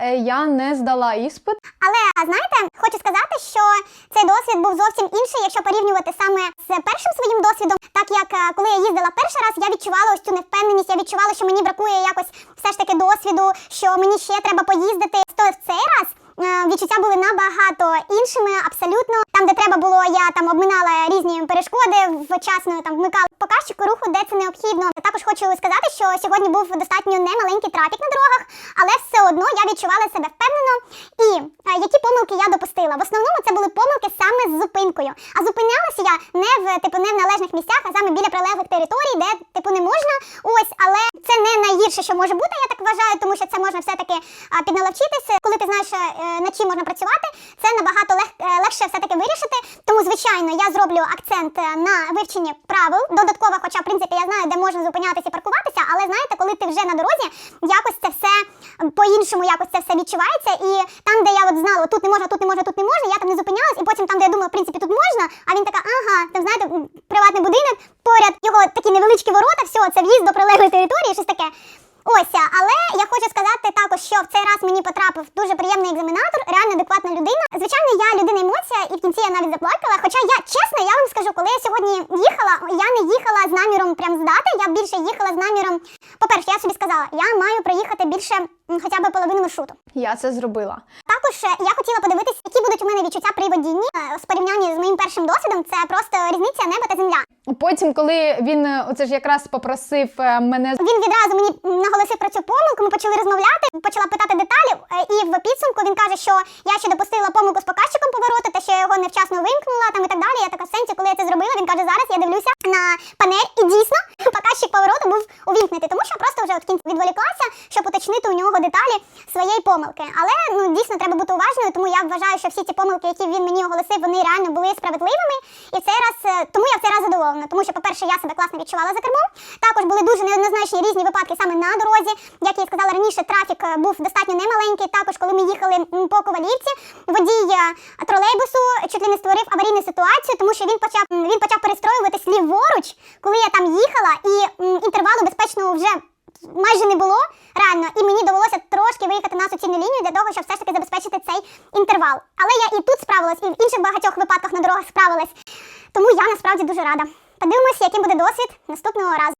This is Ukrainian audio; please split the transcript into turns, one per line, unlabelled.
Е, Я не здала іспит.
Але знаєте, хочу сказати, що цей досвід був зовсім інший, якщо порівнювати саме з першим своїм досвідом. Так як е, коли я їздила перший раз, я відчувала ось цю невпевненість, я відчувала, що мені бракує якось все ж таки досвіду, що мені ще треба поїздити. То в цей раз. е, Відчуття були набагато іншими, абсолютно. Там, де треба було, я там обминала різні перешкоди, вчасно там вмикала показчику руху, де це необхідно. Також хочу сказати, що сьогодні був достатньо немаленький трафік на дорогах, але все одно я відчувала себе впевнено. І е, які помилки я допустила? В основному це були помилки саме з зупинкою. А зупинялася я не в типу не в належних місцях, а саме біля прилеглих територій, де типу не можна. Ось, але це не найгірше, що може бути. Я так вважаю, тому що це можна все таки підналовчитися. Коли ти знаєш, е, над чим можна працювати, це набагато лег, е, легше все таки вирішити. Звичайно, я зроблю акцент е, на вивченні правил додатково, хоча в принципі я знаю, де можна зупинятися і паркуватися, але знаєте, коли ти вже на дорозі, якось це все по-іншому якось це все відчувається. І там, де я от знала, тут не можна, тут не можна, тут не можна, я там не зупинялась, і потім там, де я думала, в принципі, тут можна, а він така, ага, там знаєте, приватний будинок, поряд його такі невеличкі ворота, все, це в'їзд до прилеглої території, щось таке. Ось, але я хочу сказати також, що в цей раз мені потрапив дуже приємний екзаменатор, реально адекватна людина. Звичайно, я людина емоція, і в кінці я навіть заплакала. Хоча я чесно, я вам скажу, коли я сьогодні їхала, я не їхала з наміром прям здати. Я більше їхала з наміром. По-перше, я собі сказала, я маю проїхати більше хоча б половину маршруту.
Я це зробила.
Також е, я хотіла подивитися, які будуть у мене відчуття при водінні Е, з порівнянні з моїм першим досвідом. Це просто різниця неба та земля.
Потім, коли він е, оце ж якраз попросив е, мене
Він відразу мені наголосив про цю помилку. Ми почали розмовляти, почала питати деталі, е, і в підсумку він каже, що я ще допустила помилку з показчиком повороту, та що я його невчасно вимкнула там і так далі. Я така в сенсі, коли я це зробила, він каже, зараз я дивлюся на панель, і дійсно показчик повороту був увімкнутий, тому що просто вже от кінці відволіклася, щоб уточнити у нього деталі своєї помилки. Але ну дійсно треба бути уважною, тому я вважаю, що всі ці помилки, які він мені оголосив, вони реально були справедливими. І в цей раз е, тому я в цей раз задоволена, тому що, по-перше, я себе класно відчувала за кермом. Також були дуже неоднозначні різні випадки саме на дорозі. Як я і сказала раніше, трафік е, був достатньо немаленький. Також, коли ми їхали по ковалівці, водій е, тролейбусу чуть ли не створив аварійну ситуацію, тому що він почав він почав перестроюватись ліворуч, коли я там їхала, і інтервалу безпечного вже майже не було реально, і мені довелося виїхати на суцільну лінію для того, щоб все ж таки забезпечити цей інтервал. Але я і тут справилась, і в інших багатьох випадках на дорогах справилась. Тому я насправді дуже рада. Подивимося, яким буде досвід наступного разу.